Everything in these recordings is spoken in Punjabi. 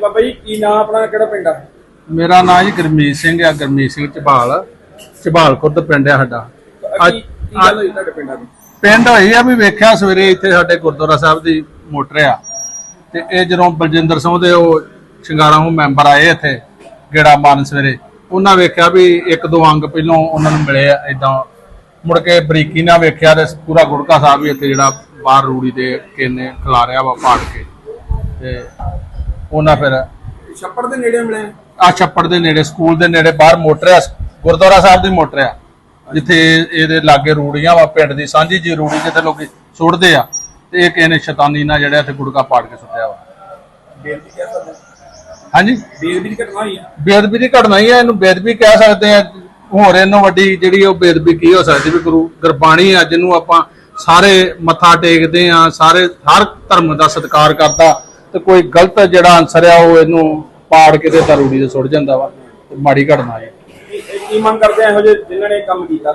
ਬਾਬਾ ਜੀ ਕੀ ਨਾਂ ਆਪਣਾ ਕਿਹੜਾ ਪਿੰਡ ਆ? ਮੇਰਾ ਨਾਮ ਜੀ ਗੁਰਮੀਤ ਸਿੰਘ ਆ ਗੁਰਮੀਤ ਸਿੰਘ ਝਬਾਲ। ਝਬਾਲ ਖੁਰਦ ਪਿੰਡ ਆ ਸਾਡਾ। ਅੱਜ ਕੀ ਕੀ ਗੱਲ ਹੋਈ ਤੁਹਾਡੇ ਪਿੰਡਾਂ ਦੀ? ਪਿੰਡ ਹੋਈ ਆ ਵੀ ਵੇਖਿਆ ਸਵੇਰੇ ਇੱਥੇ ਸਾਡੇ ਗੁਰਦੁਆਰਾ ਸਾਹਿਬ ਦੀ ਮੋਟਰ ਆ। ਤੇ ਇਹ ਜਦੋਂ ਬਲਜਿੰਦਰ ਸਿੰਘ ਦੇ ਉਹ ਸ਼ਿੰਗਾਰਾ ਨੂੰ ਮੈਂਬਰ ਆਏ ਇੱਥੇ ਗੇੜਾ ਮਾਰਨ ਸਵੇਰੇ ਉਹਨਾਂ ਵੇਖਿਆ ਵੀ ਇੱਕ ਦੋ ਅੰਗ ਪਹਿਲੋਂ ਉਹਨਾਂ ਨੂੰ ਮਿਲੇ ਆ ਇਦਾਂ ਮੁੜ ਕੇ ਬਰੀਕੀ ਨਾਲ ਵੇਖਿਆ ਤੇ ਪੂਰਾ ਗੁੜਕਾ ਸਾਹਿਬ ਵੀ ਇੱਥੇ ਜਿਹੜਾ ਬਾਹਰ ਰੂੜੀ ਦੇ ਕਿੰਨੇ ਖਿਲਾਰਿਆ ਵਾ ਪਾੜ ਕੇ। ਤੇ ਉਹਨਾਂ ਫਿਰ ਛੱਪੜ ਦੇ ਨੇੜੇ ਮਿਲੇ। ਆ ਛੱਪੜ ਦੇ ਨੇੜੇ ਸਕੂਲ ਦੇ ਨੇੜੇ ਬਾਹਰ ਮੋਟਰ ਆ ਗੁਰਦੁਆਰਾ ਸਾਹਿਬ ਦੀ ਮੋਟਰ ਆ। ਜਿੱਥੇ ਇਹਦੇ ਲਾਗੇ ਰੂੜੀਆਂ ਵਾ ਪਿੰਡ ਦੀ ਸਾਂਝੀ ਜੀ ਰੂੜੀ ਜਿੱਥੇ ਲੋਕੀ ਸੁੱਟਦੇ ਆ। ਤੇ ਇਹ ਕਿਸੇ ਨੇ ਸ਼ੈਤਾਨੀ ਨਾਲ ਜਿਹੜਾ ਇੱਥੇ ਗੁੜਕਾ ਪਾੜ ਕੇ ਸੁੱਟਿਆ ਵਾ। ਬੇਦਬੀ ਕਹਿ ਸਕਦੇ ਹਾਂਜੀ? ਬੇਦਬੀ ਦੀ ਘਟਨਾ ਹੋਈ ਆ? ਬੇਦਬੀ ਦੀ ਘਟਨਾ ਹੀ ਆ ਇਹਨੂੰ ਬੇਦਬੀ ਕਹਿ ਸਕਦੇ ਆ। ਹੋਰ ਇਹਨੂੰ ਵੱਡੀ ਜਿਹੜੀ ਉਹ ਬੇਦਬੀ ਕੀ ਹੋ ਸਕਦੀ ਵੀ ਗੁਰੂ ਗੁਰਬਾਣੀ ਆ ਜਿਹਨੂੰ ਆਪਾਂ ਸਾਰੇ ਮੱਥਾ ਟੇਕਦੇ ਆ ਸਾਰੇ ਹਰ ਧਰਮ ਦਾ ਸਤਿਕਾਰ ਕਰਦਾ। ਤੇ ਕੋਈ ਗਲਤ ਜਿਹੜਾ ਅਨਸਰ ਆ ਉਹ ਇਹਨੂੰ ਪਾੜ ਕੇ ਤੇ ਤਰੂੜੀ ਦੇ ਸੁੱਟ ਜਾਂਦਾ ਵਾ ਤੇ ਮਾੜੀ ਘਟਨਾ ਹੈ ਕੀ- ਮੰਗ ਕਰਦੇ ਆ ਇਹੋ ਜਿਹੇ ਜਿਨ੍ਹਾਂ ਨੇ ਕੰਮ ਕੀਤਾ?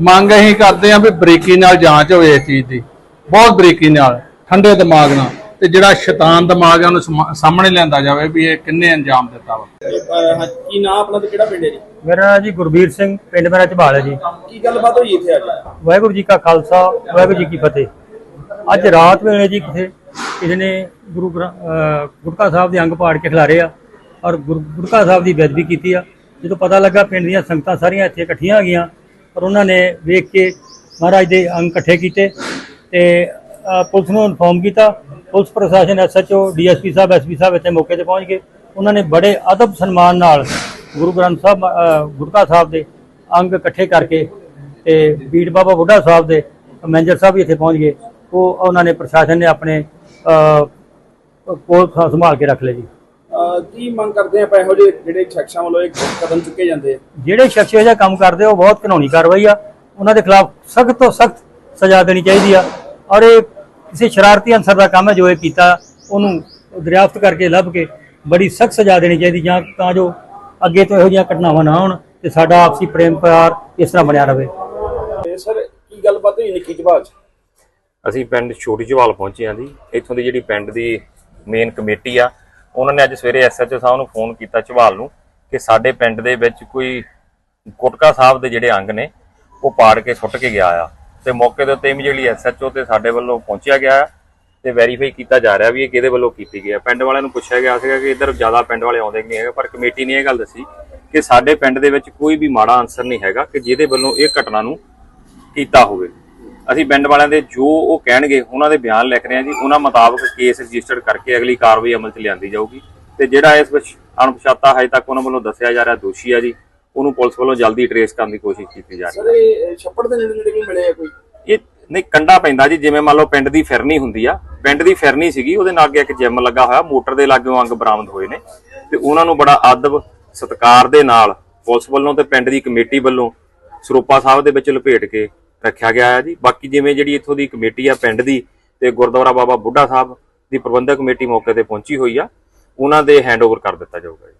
ਮੰਗ ਅਸੀਂ ਕਰਦੇ ਆ ਵੀ ਬਰੀਕੀ ਨਾਲ ਜਾਂਚ ਹੋਵੇ ਇਸ ਚੀਜ਼ ਦੀ। ਬਹੁਤ ਬਰੀਕੀ ਨਾਲ ਠੰਡੇ ਦਿਮਾਗ ਨਾਲ ਤੇ ਜਿਹੜਾ ਸ਼ੈਤਾਨ ਦਿਮਾਗ ਆ ਉਹਨੂੰ ਸਾਹਮਣੇ ਲਿਆਂਦਾ ਜਾਵੇ ਵੀ ਇਹ ਕਿੰਨੇ ਅੰਜਾਮ ਦਿੱਤਾ ਵਾ। ਕੀ ਨਾਂ ਆਪਣਾ ਤੇ ਕਿਹੜਾ ਪਿੰਡ ਹੈ ਜੀ? ਮੇਰਾ ਜੀ ਗੁਰਬੀਰ ਸਿੰਘ ਪਿੰਡ ਮੇਰਾ ਝਬਾਲ ਹੈ ਜੀ। ਕੀ ਗੱਲਬਾਤ ਹੋਈ ਇੱਥੇ ਅੱਜ? ਵਾਹਿਗੁਰੂ ਜੀ ਕਾ ਖਾਲਸਾ ਵਾਹਿਗੁਰੂ ਜੀ ਕੀ ਫਤਿਹ। ਅੱਜ ਰਾਤ ਵੇਲੇ ਜੀ ਕਿਸੇ ਕਿਸੇ ਨੇ ਗੁਰੂ ਗ੍ਰੰ- ਗੁਟਕਾ ਸਾਹਿਬ ਦੇ ਅੰਗ ਪਾੜ ਕੇ ਖਿਲਾਰੇ ਆ ਔਰ ਗੁਰ- ਗੁਟਕਾ ਸਾਹਿਬ ਦੀ ਬੇਅਦਬੀ ਕੀਤੀ ਆ। ਜਦੋਂ ਪਤਾ ਲੱਗਾ ਪਿੰਡ ਦੀਆਂ ਸੰਗਤਾਂ ਸਾਰੀਆਂ ਇੱਥੇ ਇਕੱਠੀਆਂ ਆ ਗਈਆਂ ਔਰ ਉਹਨਾਂ ਨੇ ਵੇਖ ਕੇ ਮਹਾਰਾਜ ਦੇ ਅੰਗ ਇਕੱਠੇ ਕੀਤੇ ਤੇ ਪੁਲਿਸ ਨੂੰ ਇਨਫੋਰਮ ਕੀਤਾ। ਪੁਲਿਸ ਪ੍ਰਸ਼ਾਸਨ ਐਸਐਚਓ ਡੀਐਸਪੀ ਸਾਹਿਬ ਐਸਪੀ ਸਾਹਿਬ ਇੱਥੇ ਮੌਕੇ ਤੇ ਪਹੁੰਚ ਗਏ। ਉਹਨਾਂ ਨੇ ਬੜੇ ਅਦਬ ਸਨਮਾਨ ਨਾਲ ਗੁਰੂ ਗ੍ਰੰਥ ਸਾਹਿਬ ਅਹ, ਗੁਟਕਾ ਸਾਹਿਬ ਦੇ ਅੰਗ ਇਕੱਠੇ ਕਰਕੇ ਤੇ ਬੀੜ ਬਾਬਾ ਬੁੱਢਾ ਸਾਹਿਬ ਦੇ ਮੈਨੇਜਰ ਸਾਹਿਬ ਵੀ ਇੱਥੇ ਪਹੁੰਚ ਗਏ। ਉਹ ਉਹਨਾਂ ਨੇ ਪ੍ਰਸ਼ਾਸਨ ਨੇ ਆਪਣੇ ਕੋਲ ਸੰਭਾਲ ਕੇ ਰੱਖ ਲਏ ਜੀ। ਅਹ, ਕੀ ਮੰਗ ਕਰਦੇ ਆ ਆਪਾਂ ਇਹੋ ਜਿਹੇ ਜਿਹੜੇ ਸ਼ਖਸਾਂ ਵੱਲੋਂ ਇਹ ਕਦਮ ਚੁੱਕੇ ਜਾਂਦੇ ਆ? ਜਿਹੜੇ ਸ਼ਖਸ ਇਹ ਜਿਹਾ ਕੰਮ ਕਰਦੇ ਆ, ਉਹ ਬਹੁਤ ਕਾਨੂੰਨੀ ਕਾਰਵਾਈ ਆ। ਉਹਨਾਂ ਦੇ ਖਿਲਾਫ ਸਖਤ ਤੋਂ ਸਖਤ ਸਜ਼ਾ ਦੇਣੀ ਚਾਹੀਦੀ ਆ। ਔਰ ਇਹ ਕਿਸੇ ਸ਼ਰਾਰਤੀ ਅਨਸਰ ਦਾ ਕੰਮ ਹੈ ਜੋ ਇਹ ਕੀਤਾ ਉਹਨੂੰ ਦਰਿਆਫਤ ਕਰਕੇ ਲੱਭ ਕੇ ਬੜੀ ਸਖਤ ਸਜ਼ਾ ਦੇਣੀ ਚਾਹੀਦੀ ਜਾਂ ਤਾਂ ਜੋ ਅੱਗੇ ਤੋਂ ਇਹੋ ਜਿਹੀਆਂ ਘਟਨਾਵਾਂ ਨਾ ਹੋਣ ਤੇ ਸਾਡਾ ਆਪਸੀ ਪ੍ਰੇਮ ਪਿਆਰ ਇਸ ਤਰ੍ਹਾਂ ਬਣਿਆ ਤੇ ਸਰ ਕੀ ਗੱਲਬਾਤ ਹੋਈ ਨਿੱਕੀ ਜਵਾਜ ਅਸੀਂ ਪਿੰਡ ਛੋਟੀ ਜਵਾਲ ਪਹੁੰਚੇ ਹਾਂ ਜੀ। ਇੱਥੋਂ ਦੀ ਜਿਹੜੀ ਪਿੰਡ ਦੀ ਮੇਨ ਕਮੇਟੀ ਆ, ਉਹਨਾਂ ਨੇ ਅੱਜ ਸਵੇਰੇ ਐਸਐਚਓ ਸਾਹਿਬ ਨੂੰ ਫੋਨ ਕੀਤਾ ਝਵਾਲ ਨੂੰ ਕਿ ਸਾਡੇ ਪਿੰਡ ਦੇ ਵਿੱਚ ਕੋਈ ਗੁਟਕਾ ਸਾਹਿਬ ਦੇ ਜਿਹੜੇ ਅੰਗ ਨੇ, ਉਹ ਪਾੜ ਕੇ ਸੁੱਟ ਕੇ ਗਿਆ ਆ। ਤੇ ਮੌਕੇ ਦੇ ਉੱਤੇ ਇਮੀਡੀਏਟਲੀ ਐਸਐਚਓ ਤੇ ਸਾਡੇ ਵੱਲੋਂ ਪਹੁੰਚਿਆ ਗਿਆ ਆ ਤੇ ਵੈਰੀਫਾਈ ਕੀਤਾ ਜਾ ਰਿਹਾ ਵੀ ਇਹ ਕਿਹਦੇ ਵੱਲੋਂ ਕੀਤੀ ਗਿਆ ਪਿੰਡ ਵਾਲਿਆਂ ਨੂੰ ਪੁੱਛਿਆ ਗਿਆ ਸੀਗਾ ਕਿ ਇੱਧਰ ਜ਼ਿਆਦਾ ਪਿੰਡ ਵਾਲੇ ਆਉਂਦੇ ਕਿ ਨਹੀਂ ਹੈਗੇ, ਪਰ ਕਮੇਟੀ ਨੇ ਇਹ ਗੱਲ ਦੱਸੀ ਕਿ ਸਾਡੇ ਪਿੰਡ ਦੇ ਵਿੱਚ ਕੋਈ ਵੀ ਮਾੜਾ ਅਨਸਰ ਨਹੀਂ ਹੈਗਾ ਕਿ ਜਿਹਦੇ ਵੱਲੋਂ ਇਹ ਘਟਨਾ ਨੂੰ ਕੀਤਾ ਹੋਵੇ। ਅਸੀਂ ਪਿੰਡ ਵਾਲਿਆਂ ਦੇ ਜੋ ਉਹ ਕਹਿਣਗੇ ਉਹਨਾਂ ਦੇ ਬਿਆਨ ਲਿਖ ਰਹੇ ਹਾਂ ਜੀ। ਉਹਨਾਂ ਮੁਤਾਬਕ ਕੇਸ ਰਜਿਸਟਰਡ ਕਰਕੇ ਅਗਲੀ ਕਾਰਵਾਈ ਅਮਲ 'ਚ ਲਿਆਂਦੀ ਜਾਊਗੀ। ਤੇ ਜਿਹੜਾ ਇਸ ਵਿੱਚ ਅਣਪਛਾਤਾ ਹਜੇ ਤੱਕ ਉਹਨਾਂ ਵੱਲੋਂ ਦੱਸਿਆ ਜਾ ਰਿਹਾ ਦੋਸ਼ੀ ਆ ਜੀ ਉਹਨੂੰ ਪੁਲਿਸ ਵੱਲੋਂ ਜਲਦੀ ਟਰੇਸ ਕਰਨ ਦੀ ਕੋਸ਼ਿਸ਼ ਕੀਤੀ ਜਾ ਰਹੀ ਸਰ ਇਹ ਛੱਪੜ ਦੇ ਨੇੜੇ ਨੇੜੇ ਵੀ ਮਿਲੇ ਆ ਕੋਈ? ਹੈ ਇਹ ਨਹੀਂ ਕੰਡਾ ਪੈਂਦਾ ਜੀ। ਜਿਵੇਂ ਮੰਨ ਲਓ ਪਿੰਡ ਦੀ ਫਿਰਨੀ ਹੁੰਦੀ ਆ ਪਿੰਡ ਦੀ ਫਿਰਨੀ ਸੀਗੀ ਉਹਦੇ ਨਾਲ ਅੱਗੇ ਇੱਕ ਜਿਮ ਲੱਗਾ ਹੋਇਆ ਮੋਟਰ ਦੇ ਲਾਗੇੋਂ ਅੰਗ ਬਰਾਮਦ ਹੋਏ ਨੇ। ਤੇ ਉਹਨਾਂ ਨੂੰ ਬੜਾ ਅਦਬ ਸਤਿਕਾਰ ਦੇ ਨਾਲ ਪੁਲਿਸ ਵੱਲੋਂ ਤੇ ਪਿੰਡ ਦੀ ਕਮੇਟੀ ਵੱਲੋਂ ਸਰੂਪਾ ਸਾਹਿਬ ਦੇ ਵਿੱਚ ਲਪੇਟ ਕੇ ਰੱਖਿਆ ਗਿਆ ਹੈ ਜੀ। ਬਾਕੀ ਜਿਵੇਂ ਜਿਹੜੀ ਇੱਥੋਂ ਦੀ ਕਮੇਟੀ ਆ ਪਿੰਡ ਦੀ ਤੇ ਗੁਰਦੁਆਰਾ ਬਾਬਾ ਬੁੱਢਾ ਸਾਹਿਬ ਦੀ ਪ੍ਰਬੰਧਕ ਕਮੇਟੀ ਮੌਕੇ ਤੇ ਪਹੁੰਚੀ ਹੋਈ ਆ, ਉਹਨਾਂ ਦੇ ਹੈਂਡਓਵਰ ਕਰ ਦਿੱਤਾ ਜਾਊਗਾ ਜੀ।